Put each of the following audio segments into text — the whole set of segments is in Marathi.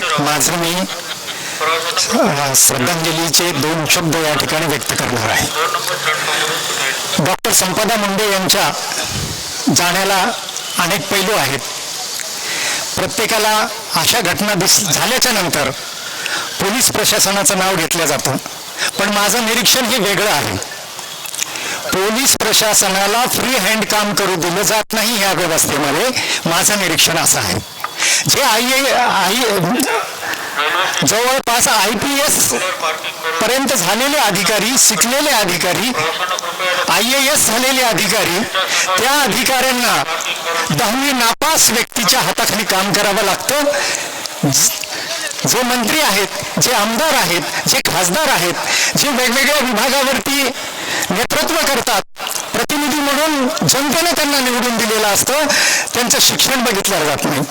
माझं मी श्रद्धांजलीचे दोन शब्द या ठिकाणी व्यक्त करणार आहे. डॉक्टर संपदा मुंडे यांच्या जाण्याला अनेक पैलू आहेत. प्रत्येकाला अशा घटना दिस झाल्याच्यानंतर पोलीस प्रशासनाचं नाव घेतलं जातं. पण माझं निरीक्षण हे वेगळं आहे. पोलीस प्रशासनाला फ्री हँड काम करू दिलं जात नाही या व्यवस्थेमध्ये माझं निरीक्षण असं आहे. जे आई आई जवळपास आय पी एस पर्यंत झालेले अधिकारी शिकलेले अधिकारी आय ए एस झालेले अधिकारी त्या अधिकाऱ्यांना दहावी नापास व्यक्तीच्या हाताखाली काम करावं लागतं. जे मंत्री आहेत जे आमदार आहेत जे खासदार आहेत जे वेगवेगळ्या विभागावरती नेतृत्व करतात प्रतिनिधी म्हणून जनतेने त्यांना निवडून दिलेलं असतं. त्यांचं शिक्षण बघितलं जात नाही.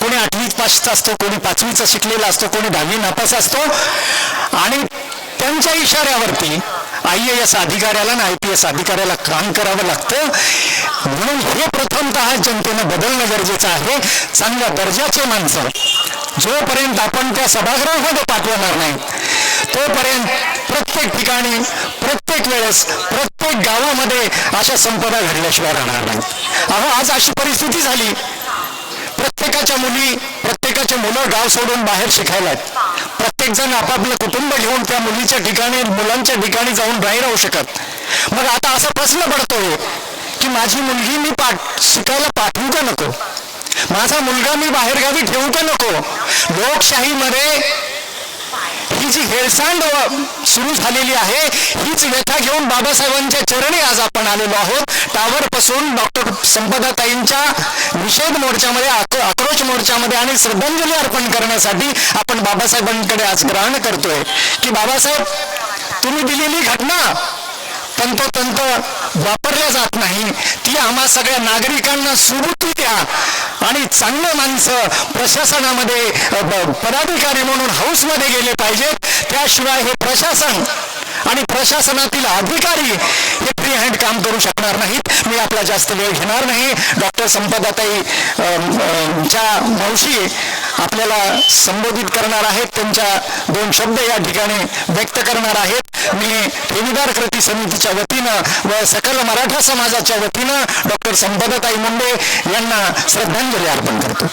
कोणी आठवीत पासचा असतो कोणी पाचवीचा शिकलेला असतो कोणी दहावी नापास असतो. आणि त्यांच्या इशाऱ्यावरती आय ए एस अधिकाऱ्याला आणि आय पी एस अधिकाऱ्याला काम करावं लागतं. म्हणून हे प्रथमतः जनतेनं बदलणं गरजेचं आहे. चांगल्या दर्जाचे माणसं जोपर्यंत आपण त्या सभागृहामध्ये पाठवणार नाही तोपर्यंत प्रत्येक ठिकाणी प्रत्येक वेळेस प्रत्येक गावामध्ये अशा संपदा घडल्याशिवाय राहणार नाही. अहो आज अशी परिस्थिती झाली प्रत्येकाच्या मुली प्रत्येकाच्या मुलं गाव सोडून बाहेर शिकायला आहेत. प्रत्येक जण आपापलं कुटुंब घेऊन त्या मुलीच्या ठिकाणी मुलांच्या ठिकाणी जाऊन नाही राहू शकत. मग आता असा प्रश्न पडतोय की माझी मुलगी मी पाठ शिकायला पाठवू का नको? माझा मुलगा मी बाहेरगावी ठेवू का नको? लोकशाहीमध्ये ही जी हेळसांड सुरू झालेली आहे हीच व्यथा घेऊन बाबासाहेबांच्या चरणी आज आपण आलेलो आहोत. टावर पासून डॉक्टर संपदाताईंच्या निषेध मोर्चामध्ये आक्रोश मोर्चामध्ये आणि श्रद्धांजली अर्पण करण्यासाठी आपण बाबासाहेबांकडे आज ग्रहण करतोय. की बाबासाहेब तुम्ही दिलेली घटना तंतोतंत वापरल्या जात नाही. ती आम्हा सगळ्या नागरिकांना सुबुती द्या. आणि चांगले माणसं प्रशासनामध्ये पदाधिकारी म्हणून हाऊसमध्ये गेले पाहिजेत. त्याशिवाय हे प्रशासन आणि प्रशासनातील अधिकारी हे फ्री हँड काम करू शकणार नाहीत. मी आपला जास्त वेळ घेणार नाही. डॉक्टर संपदाताई च्या मावशी आपल्याला संबोधित करणार आहेत त्यांच्या दोन शब्द या ठिकाणी व्यक्त करणार आहेत. मी ठेवीदार कृती समितीच्या वतीनं व सकल मराठा समाजाच्या वतीनं डॉक्टर संपदाताई मुंडे यांना श्रद्धांजली अर्पण करतो.